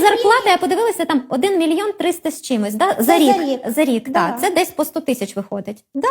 зарплата, я подивилася, там 1 мільйон 300 з чимось, да? за Це рік. за рік. За рік, Да. так. Це десь по 100 тисяч виходить. Да.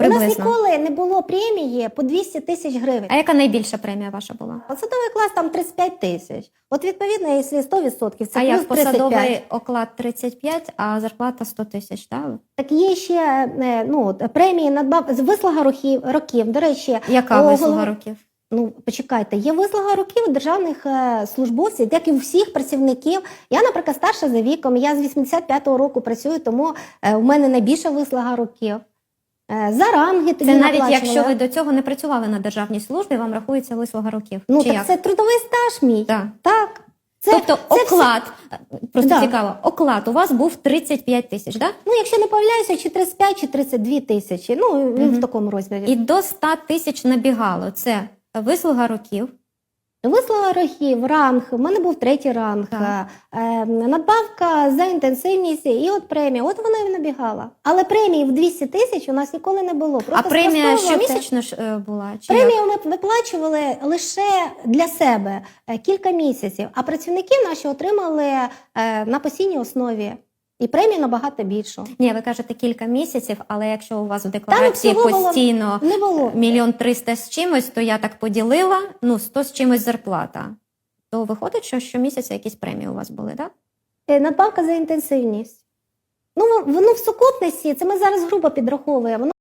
У нас Приблизно. ніколи не було премії по 200 тисяч гривень. А яка найбільша премія ваша була? Посадовий клас там 35 тисяч. От відповідно, якщо 100%, це а плюс як 35. посадовий оклад 35, а зарплата 100 тисяч, так? Так є ще е, ну, от, премії надбав з вислуга років, років. До речі, Яка у вислуга голов- років? Ну, почекайте, є вислуга років державних е, службовців, як і у всіх працівників. Я, наприклад, старша за віком, я з 85-го року працюю, тому е, у мене найбільша вислуга років. Е, за ранги тоді Це навіть якщо ви до цього не працювали на державній службі, вам рахується вислуга років. Ну, Чи так як? це трудовий стаж мій. Так. Так. Це, тобто це оклад, просто Да. цікаво, оклад у вас був 35 тисяч, так? Ну, якщо не помиляюся, чи 35, чи 32 тисячі. Ну, він Мгм. в такому розмірі. І до 100 тисяч набігало. Це вислуга років, Вислуга років, ранг, у мене був третій ранг, Так. е, надбавка за інтенсивність і от премія. От вона і набігала. Але премії в 200 тисяч у нас ніколи не було. а премія щомісячно ж е, була? Чи як? Премію ми виплачували лише для себе е, кілька місяців, а працівники наші отримали е, на постійній основі. І премія набагато більшу. Ні, ви кажете кілька місяців, але якщо у вас в декларації було- постійно Не було. мільйон триста з чимось, то я так поділила, ну сто з чимось зарплата. То виходить, що щомісяця якісь премії у вас були, так? Да? Надбавка за інтенсивність. Ну, воно в сукупності, це ми зараз грубо підраховуємо.